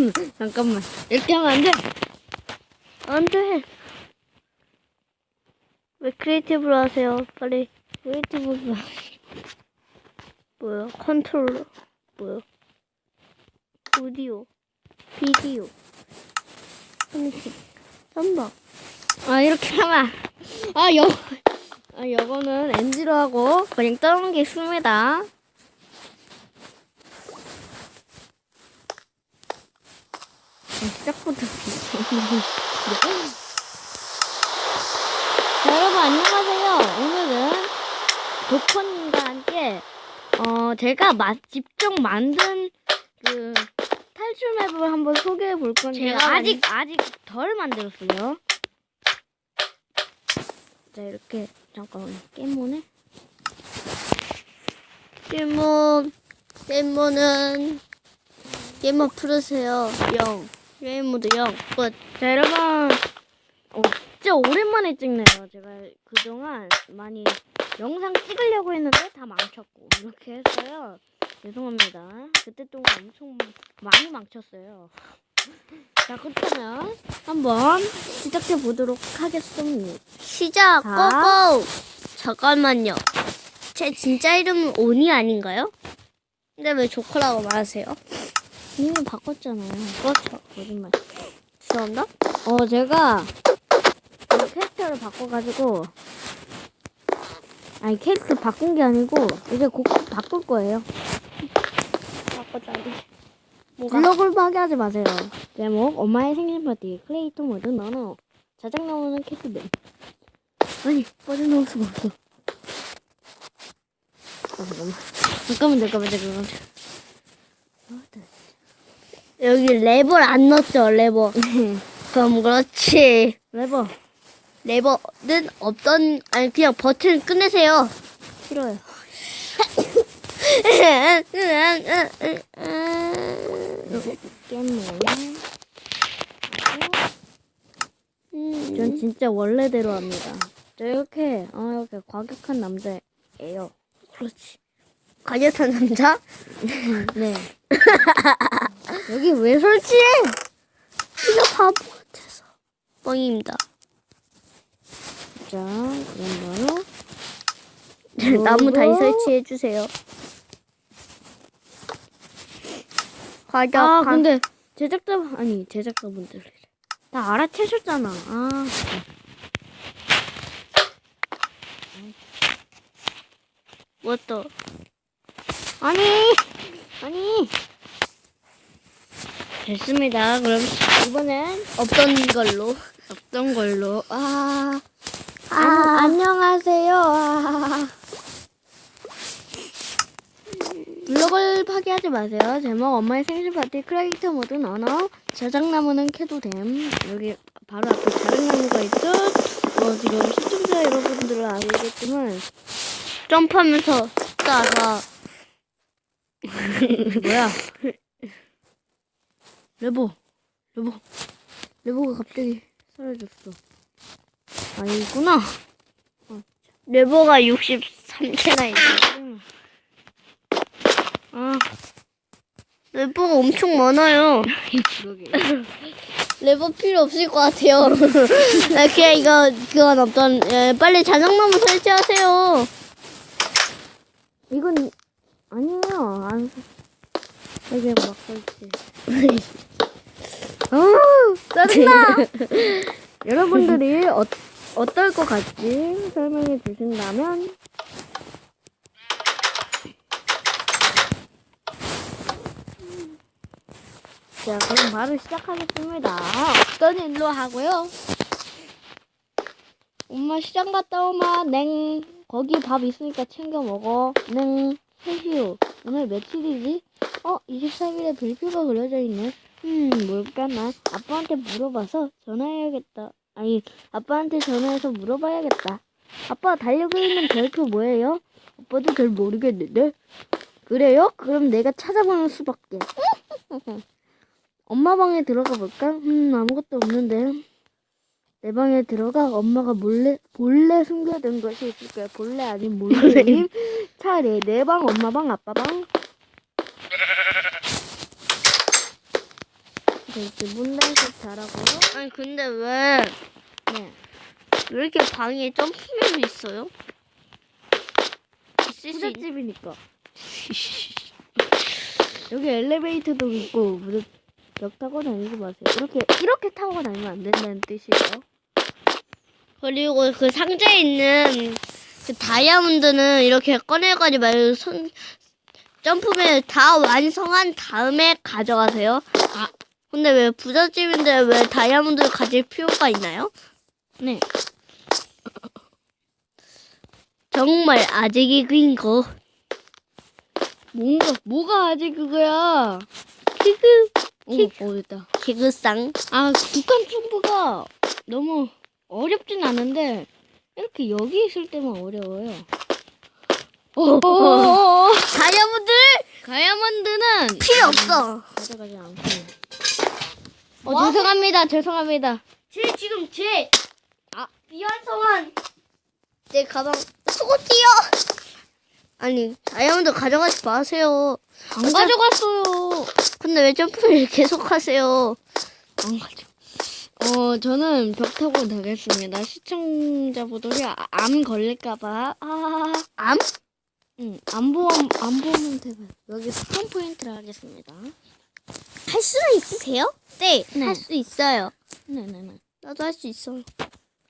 잠깐만, 잠깐만. 이렇게 하면 안 돼. 안 돼. 왜 크리에이티브로 하세요? 빨리. 크리에이티브가 뭐야? 컨트롤러. 뭐야? 오디오. 비디오. 스니치. 썸바. 아 이렇게 하면 아 여. 아 이거는 NG로 하고 그냥 떠넘기습니다. 시작부터 자, 여러분 안녕하세요. 오늘은 도코님과 함께 어 제가 마, 직접 만든 그 탈출 맵을 한번 소개해 볼 건데요. 제가 아직 아직 덜 만들었어요. 자 이렇게 잠깐만 깨모네. 게임몬. 게임몬은 게임몬 풀으세요. 0. 게임모드 0. 끝. 자 여러분 어, 진짜 오랜만에 찍네요. 제가 그동안 많이 영상 찍으려고 했는데 다 망쳤고 이렇게 했어요. 죄송합니다. 그때 동안 엄청 많이 망쳤어요. 자 그렇다면 한번 시작해 보도록 하겠습니다. 시작. 자. 고고. 잠깐만요. 제 진짜 이름은 오니 아닌가요? 근데 왜 조커라고 말하세요? 이미 바꿨잖아요. 그렇죠. 거짓말. 죄송합니다. 어 제가 이 캐릭터를 바꿔가지고 아니 캐릭터 바꾼 게 아니고 이제 곧 바꿀 거예요. 바꿔줘야지. 뭐가? 블로그를 파괴하지 마세요. 제목 엄마의 생일 파티 크리에이터 모드 너너 자작나무는 캐스들 아니 빠져나올 수가 없어. 아, 잠깐만 잠깐만 잠깐만 잠깐만. 아, 나 여기 랩을 안 넣었죠, 레버. 그럼 그렇지. 레버 레버는 없던, 아니, 그냥 버튼 끊으세요. 싫어요. 음, 전 진짜 원래대로 합니다. 저 이렇게 어 이렇게 과격한 남자예요. 그렇지. 과격한 남자? 네. 여기 왜 설치해? 이거 바보 같아서. 뻥입니다. 자, 그럼 나무 다시. 설치해주세요. 아 과격한. 근데 제작자 아니 제작자분들 다 알아채셨잖아. 아 뭐 또? 아니 아니 됐습니다. 그럼 이번엔 없던 걸로. 없던 걸로 아, 아. 안, 안녕하세요. 아. 블로그를 파괴하지 마세요. 제목 엄마의 생일 파티 크리에이터 모드 언어 자작나무는 캐도 됨. 여기 바로 앞에 자작나무가 있죠. 뭐 지금 시청자 여러분들은 알겠지만 점프하면서 따라. 뭐야? 레보, 레보, 레보가 갑자기 사라졌어. 아니구나. 레버가 63개나 있네. 아, 레버가 엄청 많아요. 그러게. 레버 필요 없을 것 같아요. 아, 그냥 이거, 그건 없던, 예, 빨리 자작나무 설치하세요. 이건 아니에요. 안 이게 막 설치. 아, 짜증나. 여러분들이 어, 어떨 것 같지 설명해 주신다면 자 그럼 바로 시작하겠습니다. 어떤 일로 하고요? 엄마 시장 갔다 오마 냉 거기 밥 있으니까 챙겨 먹어 냉 해시오 오늘 며칠이지? 어 23일에 별표가 그려져 있네 음 뭘까 나 아빠한테 물어봐서 전화해야겠다 아니 아빠한테 전화해서 물어봐야겠다 아빠 달력에 있는 별표 뭐예요? 아빠도 잘 모르겠는데 그래요? 그럼 내가 찾아보는 수밖에 엄마 방에 들어가 볼까? 음 아무것도 없는데 내 방에 들어가 엄마가 몰래 몰래 숨겨둔 것이 있을 거야. 볼래 아닌 몰래. 차례 내 방, 엄마 방, 아빠 방. 이렇게 문단식 잘하고요. 아니 근데 왜왜 네. 이렇게 방에 점프맨이 있어요? 있을 수 있... 부잣집이니까. 여기 엘리베이터도 있고 무슨 벽 타고 다니지 마세요. 이렇게 이렇게 타고 다니면 안 된다는 뜻이에요. 그리고 그 상자에 있는 그 다이아몬드는 이렇게 꺼내가지고 말고 손 점프맨 다 완성한 다음에 가져가세요. 아 근데 왜 부잣집인데 왜 다이아몬드를 가질 필요가 있나요? 네. 정말 아직이 그인 거. 뭔가 뭐가 아직 그거야. 키그 오, 어. 키그상. 아 북한 점프가 너무 어렵진 않은데 이렇게 여기 있을 때만 어려워요. 어, 다이아몬드 다이아몬드는 필요 없어. 가져가지 않고. 어 뭐? 죄송합니다. 죄송합니다. 제 지금 제 아, 미완성한 내 가방 속옷이요. 아니 다이아몬드 가져가지 마세요. 안 가져갔어요. 근데 왜 점프를 계속 하세요? 안 가져. 어 저는 벽 타고 가겠습니다. 시청자분들이 아- 암 걸릴까봐. 아, 암? 응, 안 보면 안 보면 되고 여기 스폰 포인트를 하겠습니다. 할 수는 있으세요? 네, 네. 할 수 있어요. 네네네. 나도 할 수 있어.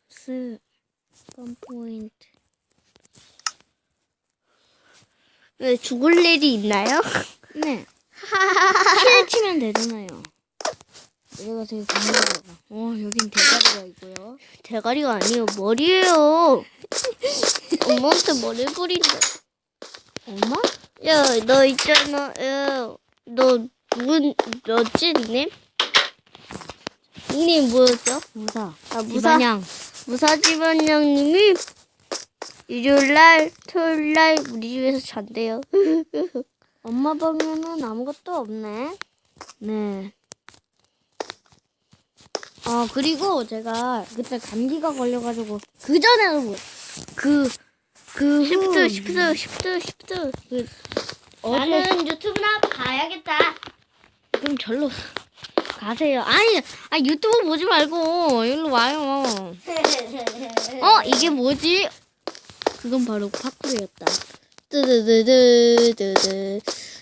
스 스폰 포인트. 왜 죽을 일이 있나요? 네. 킬 치면 되잖아요. 얘가 되게 강하더라고. 어, 여긴 대가리가 있고요. 대가리가 아니에요, 머리예요. 엄마한테 머리 뿌린다. 엄마? 야, 너 있잖아. 야, 너 누군 너지 닉네임? 닉네임 뭐였죠? 무사. 아, 무사 무사냥. 무사집안장님이 일요일날, 토요일날 우리 집에서 잔대요. 엄마 방에는 아무것도 없네. 네. 어, 그리고 제가 그때 감기가 걸려가지고, 그 전에, 그, 그, 후, 쉽드, 쉽드, 쉽드, 쉽드. 그, 어제, 나는 유튜브나 봐야겠다. 그럼 절로 가세요. 아니, 아 유튜브 보지 말고, 일로 와요. 어, 이게 뭐지? 그건 바로 파쿠르였다. 뜨드드드드드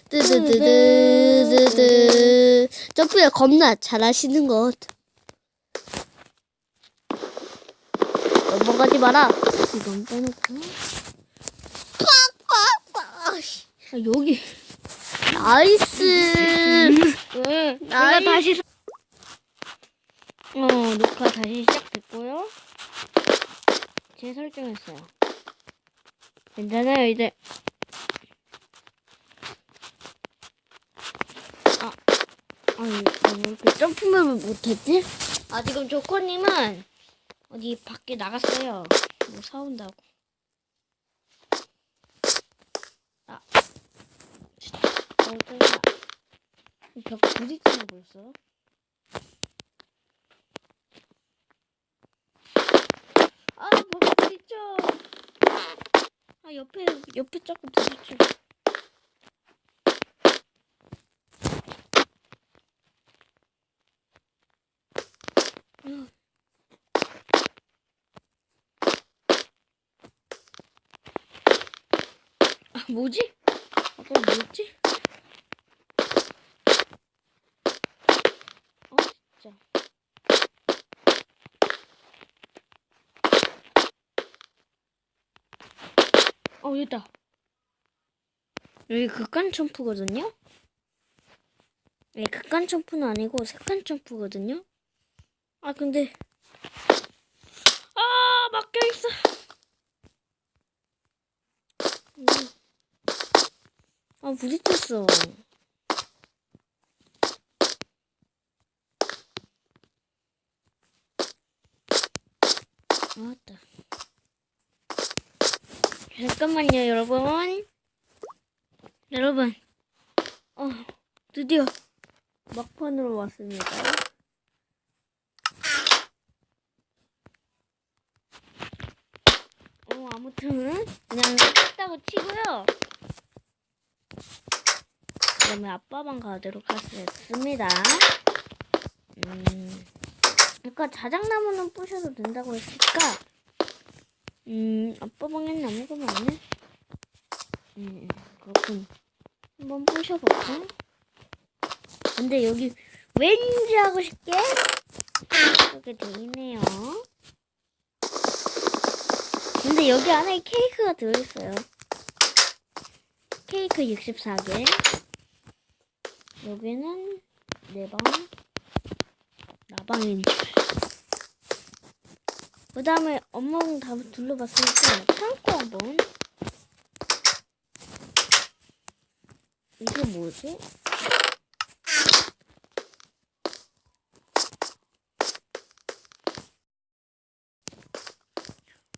뜨드드드드드 점프를 겁나 잘하시는 것 넘어가지 마라 이건 빼놓고. 아, 여기. 나이스 왜? 나이- 다시. 서- 어, 녹화 다시 시작됐고요. 재설정했어요. 괜찮아요, 이제. 아, 아니, 왜 이렇게 점프맵을 못했지? 아, 지금 조코님은 어디 밖에 나갔어요. 뭐 사온다고. 아, 진짜. 어디가. 벽 부딪히나 벌써? 아, 벽 부딪혀. 아, 옆에, 옆에 자꾸 부딪혀. 아, 뭐지? 아까 뭐였지? 어, 진짜. 어, 여기다. 여기 극한 점프거든요? 네, 극한 점프는 아니고 색한 점프거든요? 아, 근데. 아, 막혀있어. 음. 아, 부딪혔어. 아, 맞다. 잠깐만요, 여러분. 여러분. 어, 드디어 막판으로 왔습니다. 어, 아무튼 그냥 했다고 치고요. 그러면 아빠방 가도록 하겠습니다. 음, 아까 자작나무는 부셔도 된다고 했으니까, 음, 아빠 방에는 아무것도 없네. 음, 그렇군. 한번 부셔볼까? 근데 여기 왠지 하고 싶게 이렇게 돼 있네요. 근데 여기 안에 케이크가 들어있어요. 케이크 64개. 여기는 내 방, 나방인 줄. 그 다음에 엄마 방다 둘러봤으니까 창고 한번. 이게 뭐지?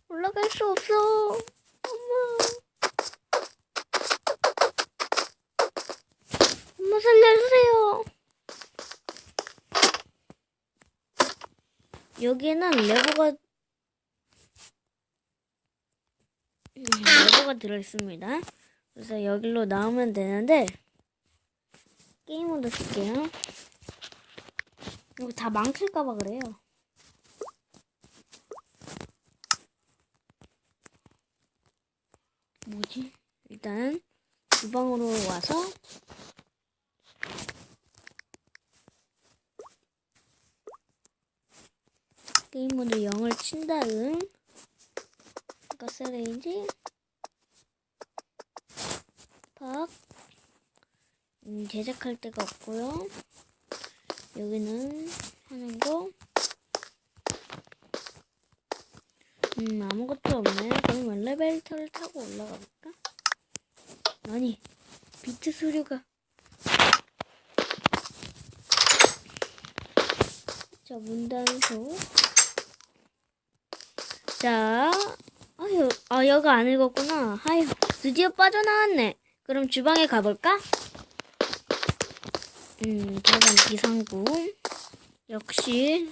올라갈 수 없어. 엄마. 엄마 살려주세요. 여기는 레고가 음, 레고가 들어 있습니다. 그래서 여기로 나오면 되는데 게임으로 쓸게요. 이거 다 망칠까봐 그래요. 뭐지? 일단 주방으로 와서 게임 모드 0을 친 다음 가스레인지 팍 음, 제작할 데가 없고요 여기는 하는 거 음, 아무것도 없네. 그럼 엘리베이터를 타고 올라가 볼까? 아니, 비트 소리가. 자, 문 단소. 자, 아유, 아, 여기 안 읽었구나. 아유, 드디어 빠져나왔네. 그럼 주방에 가볼까? 음, 계단 비상구. 역시,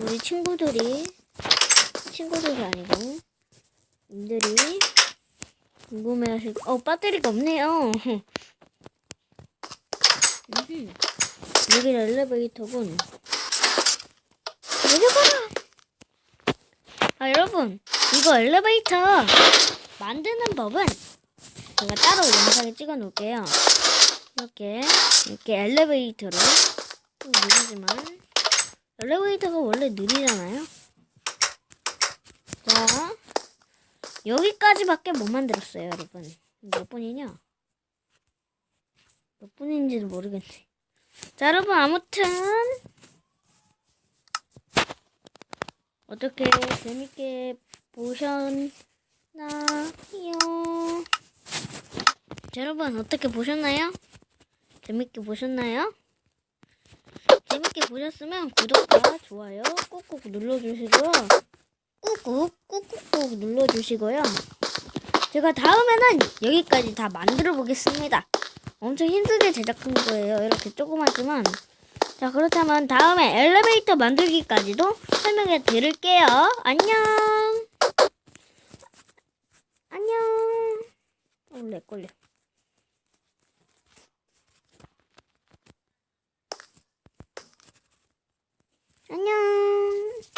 우리 친구들이 친구들이 아니고 님들이 궁금해 하실 어 배터리가 없네요. 여기 엘리베이터군. 내려가라. 아 여러분 이거 엘리베이터 만드는 법은 제가 따로 영상에 찍어 놓을게요. 이렇게 이렇게 엘리베이터를 좀 느리지만 엘리베이터가 원래 느리잖아요. 자, 여기까지밖에 못 만들었어요, 여러분. 몇 분이냐? 몇 분인지도 모르겠네. 자, 여러분, 아무튼, 어떻게 재밌게 보셨나요? 자, 여러분, 어떻게 보셨나요? 재밌게 보셨나요? 재밌게 보셨으면 구독과 좋아요 꾹꾹 눌러주시고요. 꾹꾹 꾹꾹꾹 눌러주시고요. 제가 다음에는 여기까지 다 만들어 보겠습니다. 엄청 힘들게 제작한 거예요. 이렇게 조그맣지만. 자, 그렇다면 다음에 엘리베이터 만들기까지도 설명해 드릴게요. 안녕. 안녕. 어, 렉 걸려. 안녕.